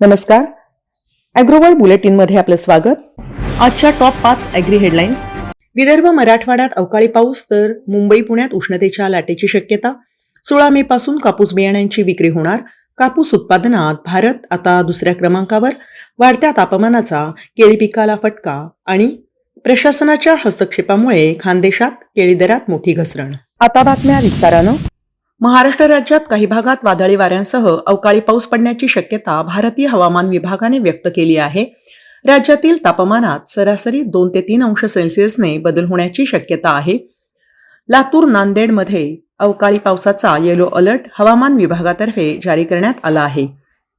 नमस्कार. ॲग्रोवर्ल्ड बुलेटिनमध्ये आपलं स्वागत. आजच्या टॉप पाच ॲग्री हेडलाईन्स विदर्भ मराठवाड्यात अवकाळी पाऊस तर मुंबई पुण्यात उष्णतेच्या लाटेची शक्यता. सोळा मे पासून कापूस बियाण्यांची विक्री होणार. कापूस उत्पादनात भारत आता दुसऱ्या क्रमांकावर. वाढत्या तापमानाचा केळी पिकाला फटका आणि प्रशासनाच्या हस्तक्षेपामुळे खानदेशात केळी दरात मोठी घसरण. आता बातम्या विस्तारानं. महाराष्ट्र राज्यात काही भागात वादळी वाऱ्यांसह अवकाळी पाऊस पडण्याची शक्यता भारतीय हवामान विभागाने व्यक्त केली आहे. राज्यातील तापमानात सरासरी दोन ते तीन अंश सेल्सिअसने बदल होण्याची शक्यता आहे. लातूर नांदेडमध्ये अवकाळी पावसाचा येलो अलर्ट हवामान विभागातर्फे जारी करण्यात आला आहे.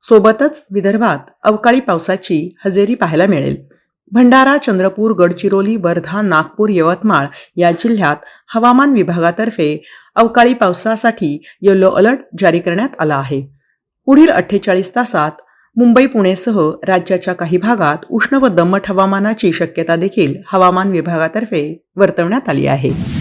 सोबतच विदर्भात अवकाळी पावसाची हजेरी पाहायला मिळेल. भंडारा चंद्रपूर गडचिरोली वर्धा नागपूर यवतमाळ या जिल्ह्यात हवामान विभागातर्फे अवकाळी पावसासाठी येलो अलर्ट जारी करण्यात आला आहे. पुढील अठ्ठेचाळीस तासात मुंबई पुणेसह राज्याच्या काही भागात उष्ण व दमट हवामानाची शक्यता देखील हवामान विभागातर्फे वर्तवण्यात आली आहे.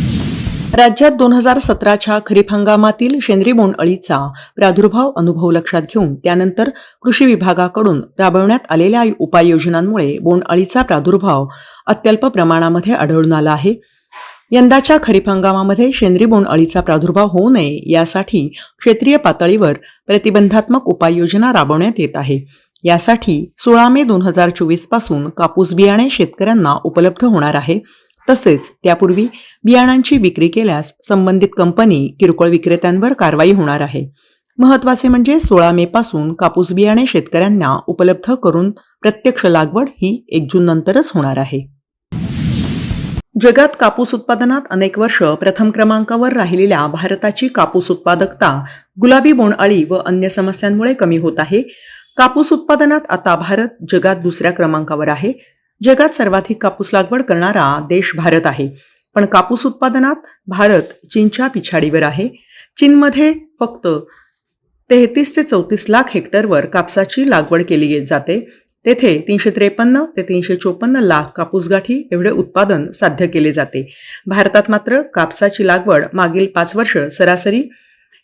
राज्यात दोन हजार सतराच्या खरीप हंगामातील शेंद्री बोंडअळीचा प्रादुर्भाव अनुभव लक्षात घेऊन त्यानंतर कृषी विभागाकडून राबवण्यात आलेल्या उपाययोजनांमुळे बोंडअळीचा प्रादुर्भाव अत्यल्प प्रमाणामध्ये आढळून आला आहे. यंदाच्या खरीप हंगामामध्ये शेंद्री बोंडअळीचा प्रादुर्भाव होऊ नये यासाठी क्षेत्रीय पातळीवर प्रतिबंधात्मक उपाययोजना राबवण्यात येत आहे. यासाठी सोळा मे दोन हजार चोवीसपासून कापूस बियाणे शेतकऱ्यांना उपलब्ध होणार आहे. तसेच त्यापूर्वी बियाणांची विक्री केल्यास संबंधित कंपनी किरकोळ विक्रेत्यांवर कारवाई होणार आहे. महत्त्वाचे म्हणजे सोळा मे पासून कापूस बियाणे शेतकऱ्यांना उपलब्ध करून प्रत्यक्ष लागवड ही एक जून नंतरच होणार आहे. जगात कापूस उत्पादनात अनेक वर्ष प्रथम क्रमांकावर राहिलेल्या भारताची कापूस उत्पादकता गुलाबी बोंडअळी व अन्य समस्यांमुळे कमी होत आहे. कापूस उत्पादनात आता भारत जगात दुसऱ्या क्रमांकावर आहे. जगात सर्वाधिक कापूस लागवड करणारा देश भारत आहे. पण कापूस उत्पादनात भारत चीनच्या पिछाडीवर आहे. चीनमध्ये फक्त तेहतीस ते चौतीस लाख हेक्टरवर कापसाची लागवड केली जाते. तेथे तीनशे त्रेपन्न ते तीनशे चोपन्न लाख कापूस गाठी एवढे उत्पादन साध्य केले जाते. भारतात मात्र कापसाची लागवड मागील पाच वर्ष सरासरी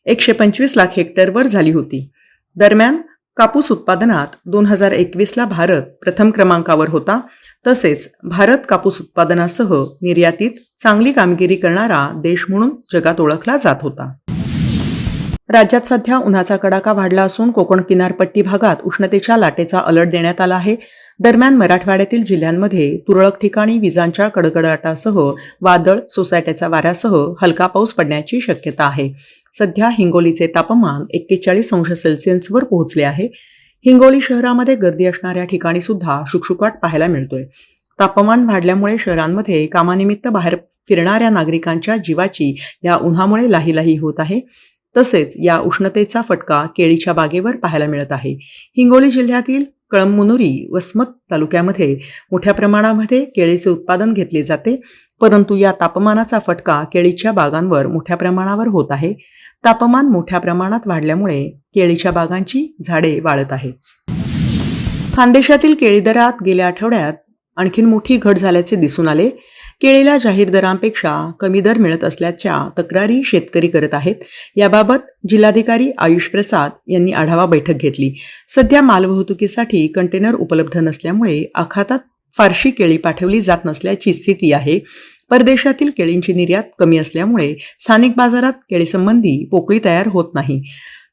एकशे पंचवीस लाख हेक्टरवर झाली होती. दरम्यान कापूस उत्पादनात दोन हजार एकवीसला भारत प्रथम क्रमांकावर होता. तसेच भारत कापूस उत्पादनासह निर्यातीत चांगली कामगिरी करणारा देश म्हणून जगात ओळखला जात होता. राज्यात सध्या उन्हाचा कडाका वाढला असून कोकण किनारपट्टी भागात उष्णतेच्या लाटेचा अलर्ट देण्यात आला आहे. दरम्यान मराठवाड्यातील जिल्ह्यांमध्ये तुरळक ठिकाणी विजांच्या कडकडाटासह वादळ सोसायट्याचा वाऱ्यासह हलका पाऊस पडण्याची शक्यता आहे. सध्या हिंगोलीचे तापमान एक्केचाळीस अंश सेल्सिअसवर पोहोचले आहे. हिंगोली शहरामध्ये गर्दी असणाऱ्या ठिकाणी सुद्धा शुकशुकाट पाहायला मिळतोय. तापमान वाढल्यामुळे शहरांमध्ये कामानिमित्त बाहेर फिरणाऱ्या नागरिकांच्या जीवाची या उन्हामुळे लाहीलाही होत आहे. तसेच या उष्णतेचा फटका केळीच्या बागेवर पाहायला मिळत आहे. हिंगोली जिल्ह्यातील कळममुनुरी वसमत तालुक्यामध्ये मोठ्या प्रमाणामध्ये केळीचे उत्पादन घेतले जाते. परंतु या तापमानाचा फटका केळीच्या बागांवर मोठ्या प्रमाणावर होत आहे. तापमान मोठ्या प्रमाणात वाढल्यामुळे केळीच्या बागांची झाडे वाळत आहे खानदेशातील केळी दरात गेल्या आठवड्यात आणखीन मोठी घट झाल्याचे दिसून आले. केळीला जाहीर दरांपेक्षा कमी दर मिळत असल्याच्या तक्रारी शेतकरी करत आहेत. याबाबत जिल्हाधिकारी आयुष प्रसाद यांनी आढावा बैठक घेतली. सध्या मालवाहतुकीसाठी कंटेनर उपलब्ध नसल्यामुळे आखातात फारशी केळी पाठवली जात नसल्याची स्थिती आहे. परदेशातील केळींची निर्यात कमी असल्यामुळे स्थानिक बाजारात केळीसंबंधी पोकळी तयार होत नाही.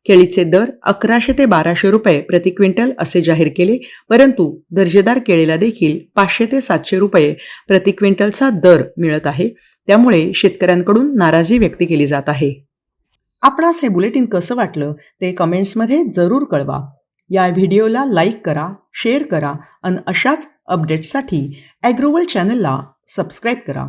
केळीचे दर अकराशे ते बाराशे रुपये प्रति क्विंटल असे जाहीर केले परंतु दर्जेदार केळीला देखील पाचशे ते सातशे रुपये प्रति क्विंटलचा दर मिळत आहे. त्यामुळे शेतकऱ्यांकडून नाराजी व्यक्त केली जात आहे. आपणास हे बुलेटिन कसं वाटलं ते कमेंट्समध्ये जरूर कळवा. या व्हिडिओला लाईक करा शेअर करा आणि अशाच अपडेट्ससाठी ॲग्रोवल चॅनलला सबस्क्राईब करा.